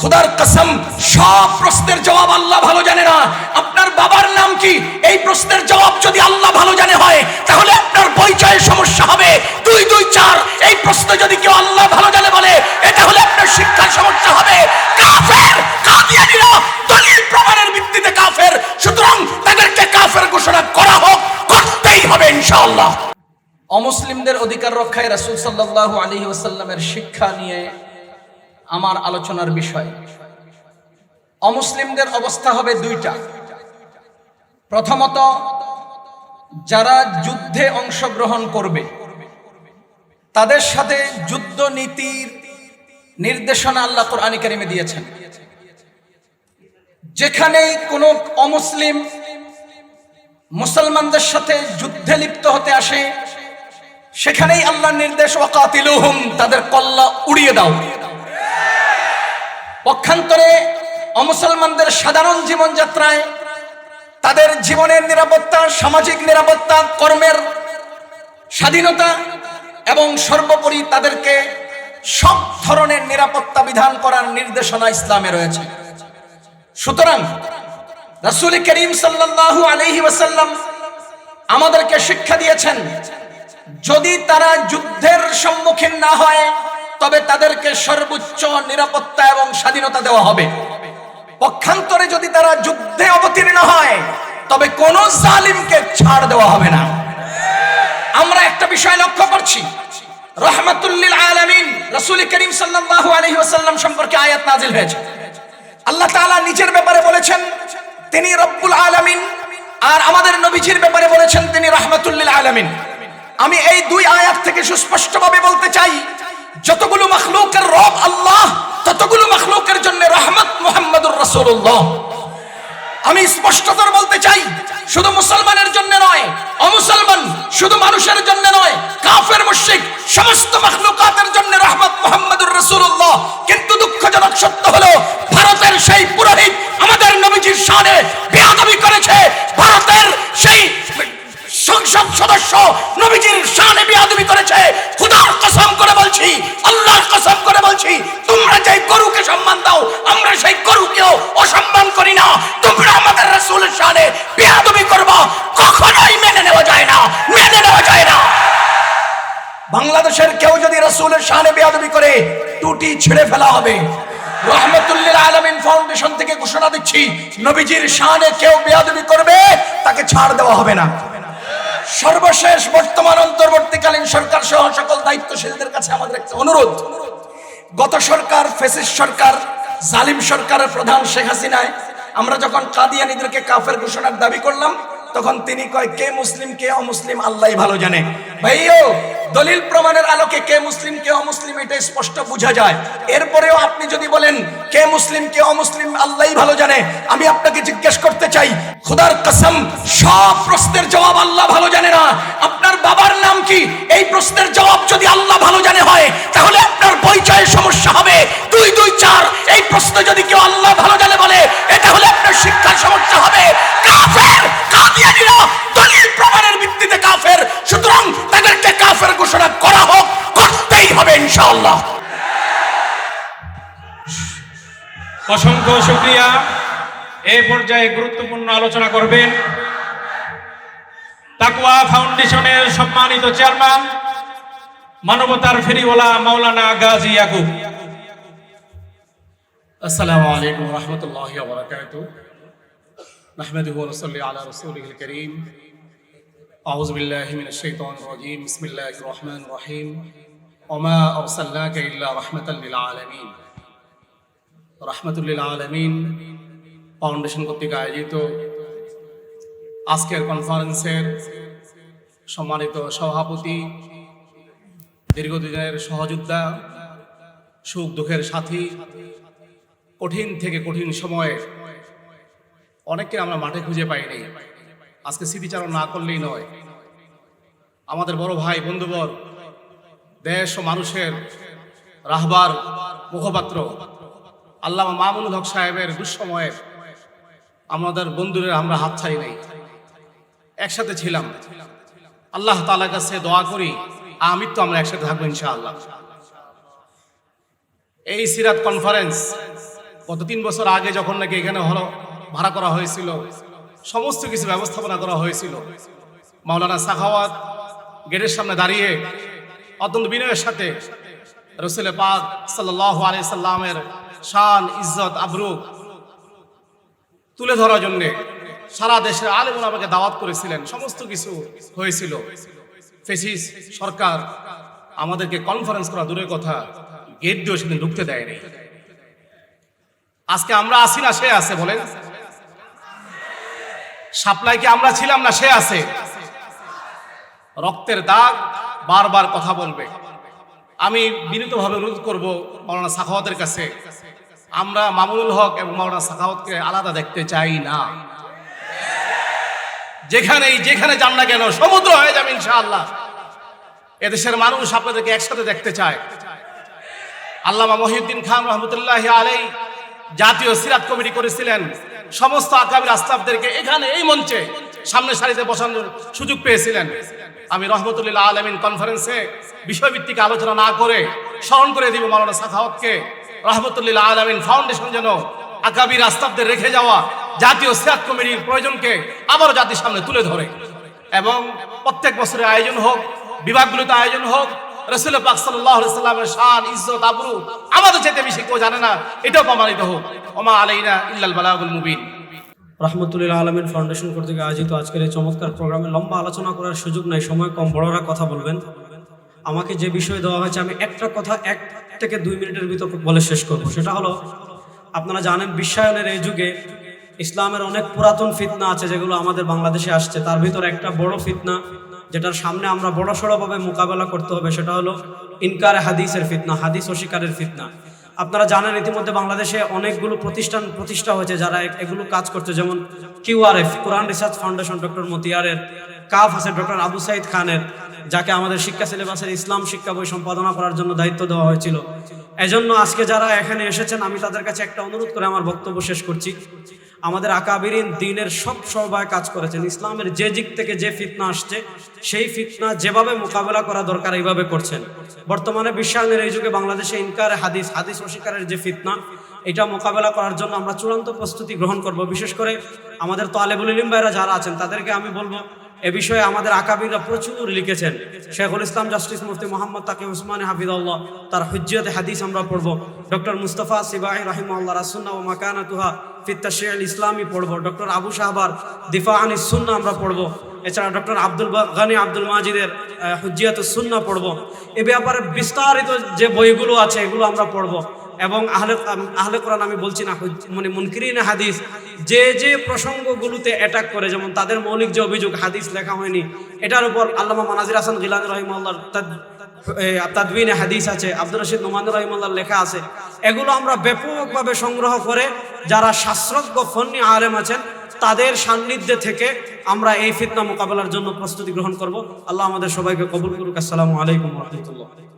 খোদার কসম, সব প্রশ্নের জবাব আল্লাহ ভালো জানে না। আপনার বাবার নাম কি? এই প্রশ্নের জবাব যদি আল্লাহ ভালো জানে হয়, তাহলে আপনার পরিচয়ের সমস্যা হবে। দুই দুই, চার, এই প্রশ্ন যদি কেউ আল্লাহ ভালো জানে বলে এটা হলে আপনার শিক্ষার সমস্যা হবে। কাফের, কাদিয়ানিরা দলিল প্রমাণের ভিত্তিতে কাফের। সুতরাং তাদেরকে কাফের ঘোষণা করা হোক, করতেই হবে ইনশাআল্লাহ। অমুসলিমদের অধিকার রক্ষায় রাসূল সাল্লাল্লাহু আলাইহি ওয়াসাল্লামের শিক্ষা নিয়ে আমার আলোচনার বিষয়। অমুসলিমদের অবস্থা হবে দুইটা। প্রথমত, যারা যুদ্ধে অংশগ্রহণ করবে, তাদের সাথে যুদ্ধ নীতির নির্দেশনা আল্লাহ কোরআনী কারিমে দিয়েছেন। যেখানেই কোনো অমুসলিম মুসলমানদের সাথে যুদ্ধে লিপ্ত হতে আসে, সেখানেই আল্লাহর নির্দেশ, ওয়াকাতিলুহুম, তাদের কল্লা উড়িয়ে দাও। পক্ষান্তরে অমুসলমানদের সাধারণ জীবনযাত্রায় তাদের জীবনের নিরাপত্তা, সামাজিক নিরাপত্তা, কর্মের স্বাধীনতা এবং সর্বোপরি তাদেরকে সব ধরনের নিরাপত্তা বিধান করার নির্দেশনা ইসলামে রয়েছে। সুতরাং রাসূল করিম সাল্লাল্লাহু আলাইহি ওয়াসাল্লাম আমাদেরকে শিক্ষা দিয়েছেন, যদি তারা যুদ্ধের সম্মুখীন না হয় তবে তাদেরকে সর্বোচ্চ নিরাপত্তা এবং স্বাধীনতা দেওয়া হবে। পক্ষান্তরে যদি তারা যুদ্ধে অবতীর্ণ হয়, তবে কোন জালিমকে ছাড় দেওয়া হবে না। আমরা একটা বিষয় লক্ষ্য করছি। করিম সম্পর্কে আয়াত নাজিল হয়েছে। নিজের ব্যাপারে বলেছেন, তিনি আর আমাদের নবীজির ব্যাপারে বলেছেন তিনি আমি এই দুই আয়াত থেকে সুস্পষ্টভাবে বলতে চাই যতগুলো মখলুকের রব আল্লাহ, ততগুলো মখলুকের জন্য রহমত মোহাম্মদুর রসুল্লাহ আমি স্পষ্টতর বলতে চাই, শুধু মুসলমানের জন্য নয়, অমুসলমান শুধু মানুষের জন্য নয়, কাফের, মুশরিক, সমস্ত মখলুকাতের জন্য রহমত মোহাম্মদুর রসুল্লাহ কিন্তু দুঃখজনক সত্য হলো ভারতের সেই পুরোহিত আমাদের নবীজির শানে বেয়াদবি করেছে ভারতের সেই সদস্য নবীজির শানে বেয়াদবি করেছে। খোদার কসম করে বলছি, আল্লাহর কসম করে বলছি, তোমরা যেই গরুকে সম্মান দাও, আমরা সেই গরুকেও অসম্মান করি না। তোমরা আমাদের রাসূলের শানে বেয়াদবি কখনোই মেনে নেওয়া যায় না, মেনে নেওয়া যায় না। বাংলাদেশের কেউ যদি রাসূলের শানে বেয়াদবি করে, টুটি ছেড়ে ফেলা হবে। রহমতুল্লিল আলমিন ফাউন্ডেশন থেকে ঘোষণা দিচ্ছি, নবীজির শানে কেউ বেয়াদবি করবে, তাকে ছাড় দেওয়া হবে না। সর্বশেষ বর্তমান অন্তর্বর্তীকালীন সরকার সহ সকল দায়িত্বশীলদের কাছে আমাদের একটা অনুরোধ। গত সরকার ফেসিস সরকার, জালিম সরকারের প্রধান শেখ হাসিনায় আমরা যখন কাদিয়ানিদেরকে কাফের ঘোষণার দাবি করলাম তখন তিনি কয়, কে মুসলিম, কে অমুসলিম, আল্লাহ ভালো জানে। ভাইও দলিল প্রমাণের আলোকে কে মুসলিম, কে অমুসলিম, এটা স্পষ্ট বোঝা যায়। এরপরেও আপনি যদি বলেন, কে মুসলিম, কে অমুসলিম আল্লাহ ভালো জানে, আমি আপনাকে জিজ্ঞেস করতে চাই, খোদার কসম, সব প্রশ্নের জবাব আল্লাহ ভালো জানে না? আপনার বাবার নাম কি? এই প্রশ্নের জবাব যদি আল্লাহ করতেই হবে ইনশাআল্লাহ অসংখ্য শুক্রিয়া এই পর্যায়ে গুরুত্বপূর্ণ আলোচনা করবেন তাকুয়া ফাউন্ডেশনের সম্মানিত চেয়ারম্যান মানবতার ফেরিওয়ালা মাওলানা গাজী ইয়াকুব السلام عليكم ورحمة الله وبركاته نحمده ونصلي على رسوله الكريم أعوذ بالله من الشيطان الرجيم بسم الله الرحمن الرحيم ওমা আরসালনাকা ইল্লা রাহমাতাল লিল আলামিন রহমতুল্লিল আলমিন ফাউন্ডেশন কর্তৃক আয়োজিত আজকের কনফারেন্সের সম্মানিত সভাপতি, দীর্ঘদিনের সহযোদ্ধা, সুখ দুঃখের সাথী, কঠিন থেকে কঠিন সময়ে অনেককে আমরা মাঠে খুঁজে পাইনি। আজকে স্মৃতিচারণ না করলেই নয়। আমাদের বড় ভাই, বন্ধুবর্গ দেশ ও মানুষের রাহবার মুখপাত্র আল্লামা মামুনুল হক সাহেবের দুঃসময়ের আমাদের বন্ধুদের আমরা হাত ছাড়ি নাই। একসাথে ছিলাম। আল্লাহ তালার কাছে দোয়া করি আমি তো আমরা একসাথে থাকব ইনশাআল্লাহ। এই সিরাত কনফারেন্স গত তিন বছর আগে যখন নাকি এখানে হলো, ভাড়া করা হয়েছিল, সমস্ত কিছু ব্যবস্থাপনা করা হয়েছিল। মাওলানা সাখাওয়াত গেটের সামনে দাঁড়িয়ে অত্যন্ত বিনয়ের সাথে রসুল পাক সাল্লাহ শান, ইজ্জত, আবরু তুলে ধরার জন্যে সারা দেশের আলেমুল আমাকে দাওয়াত করেছিলেন। সমস্ত কিছু হয়েছিল। ফেসিস সরকার আমাদেরকে কনফারেন্স করা দূরের কথা গেট দিয়েও সেদিন ঢুকতে দেয়নি। আজকে আমরা আসি না, সে আছে বলেন। সাপ্লাই কি আমরা ছিলাম না, সে আছে। রক্তের দাগ বারবার কথা বলবে। আমি বিনীতভাবে অনুরোধ করব মৌলানা সাখাওয়াতের কাছে, আমরা মামুনুল হক এবং মৌলানা সাখাওয়াতকে আলাদা দেখতে চাই না। যেখানেই, যেখানে যান না কেন, সমুদ্র হয়ে যাবে ইনশাআল্লাহ। এদেশের মানুষ আপনাদেরকে একসাথে দেখতে চায়। আল্লামা মহিউদ্দিন খান রহমতুল্লাহ আলাই জাতীয় সিরাত কমিটি করেছিলেন। সমস্ত আকাবির আস্তাবদেরকে এখানে এই মঞ্চে সামনে সারিতে বসানোর সুযোগ পেয়েছিলেন। আমি রহমতুল্লাহ আলমিন কনফারেন্সে বিষয়ভিত্তিক আলোচনা না করে স্মরণ করে দিব মাওলানা সাখাওয়াতকে। রহমতুল্লাহ আলমিন ফাউন্ডেশন যেন আকাবির আস্তাবদের রেখে যাওয়া জাতীয় সিরাত কমিটির প্রয়োজনকে আবারও জাতির সামনে তুলে ধরে। এবং প্রত্যেক বছরের আয়োজন হোক, বিভাগগুলোতে আয়োজন হোক রসুল পাক সাল্লাহ সাল্লামের শান আবরু আমাদের যেতে বেশি কেউ জানে না, এটাও প্রমাণিত হোক। ওমা আলাইনা ইল্লাল বালাগুল মুবিন। রহমতুল্লাহ আলমিন ফাউন্ডেশন কর্তৃক আয়োজিত আজকের এই চমৎকার প্রোগ্রামে লম্বা আলোচনা করার সুযোগ নাই, সময় কম, বড়রা কথা বলবেন। আমাকে যে বিষয় দেওয়া হয়েছে, আমি একটা কথা এক থেকে দুই মিনিটের ভিতর বলে শেষ করব। সেটা হলো, আপনারা জানেন বিশ্বায়নের এই যুগে ইসলামের অনেক পুরাতন ফিতনা আছে যেগুলো আমাদের বাংলাদেশে আসছে। তার ভিতর একটা বড় ফিতনা, যেটার সামনে আমরা বড় সড়োভাবে মোকাবেলা করতে হবে, সেটা হলো ইনকার হাদিসের ফিতনা, হাদিস অস্বীকারের ফিতনা। আপনারা জানেন ইতিমধ্যে বাংলাদেশে অনেকগুলো প্রতিষ্ঠান প্রতিষ্ঠা হয়েছে যারা এগুলো কাজ করছে। যেমন QRF Quran research foundation doctor মতিয়ারের, কাফ আছে ডক্টর আবু সাইদ খানের, যাকে আমাদের শিক্ষা সিলেবাসের ইসলাম শিক্ষা বই সম্পাদনা করার জন্য দায়িত্ব দেওয়া হয়েছিল। এজন্য আজকে যারা এখানে এসেছেন, আমি তাদের কাছে একটা অনুরোধ করে আমার বক্তব্য শেষ করছি। আমাদের আকাবিরিন দিনের সব সবাই কাজ করেছেন। ইসলামের যে দিক থেকে যে ফিতনা আসছে, সেই ফিতনা যেভাবে মোকাবেলা করা দরকার, এইভাবে করছেন। বর্তমানে বিশ্বায়নের এই যুগে বাংলাদেশে ইনকার হাদিস হাদিস অস্বীকারের যে ফিতনা, এটা মোকাবেলা করার জন্য আমরা চূড়ান্ত প্রস্তুতি গ্রহণ করব। বিশেষ করে আমাদের তালেবুল ইলিম ভাইরা যারা আছেন, তাদেরকে আমি বলব, এ বিষয়ে আমাদের আকাবিরা প্রচুর লিখেছেন। শেখুল ইসলাম জাস্টিস মুফতি মোহাম্মদ তাকে উসমান হাফিদুল্লাহ তার হুজ্জত হাদিস আমরা পড়ব। ডক্টর মুস্তফা সিবাহি রহিমাল্লাহ রাসুন্না ও মাকানাতুহা ফিত্তাশিয়াল ইসলামী পড়ব। ডক্টর আবু শাহবার দিফা আনিস সুন্না আমরা পড়ব। এছাড়া ডক্টর আব্দুল গানি আব্দুল মাজিদের হুজিয়াত সুন্না পড়ব। এ ব্যাপারে বিস্তারিত যে বইগুলো আছে এগুলো আমরা পড়ব। এবং আহলে আহলে কোরআন আমি বলছি না মানে মুনকিরিন হাদিস যে যে প্রসঙ্গগুলোতে অ্যাটাক করে যেমন তাদের মৌলিক যে অভিযোগ হাদিস লেখা হয়নি এটার উপর আল্লামা মানাজির হাসান গিলান এ, তাদবিনে হাদিস আছে, আব্দুর রশিদ নোমান রহিমাল্লাহর লেখা আছে, এগুলো আমরা ব্যাপকভাবে সংগ্রহ করে যারা শাস্ত্রজ্ঞ, ফন্নি আলেম আছেন, তাদের সান্নিধ্যে থেকে আমরা এই ফিতনা মোকাবেলার জন্য প্রস্তুতি গ্রহণ করব। আল্লাহ আমাদের সবাইকে কবুল করুক। আসসালামু আলাইকুম রহমতুল্লাহ।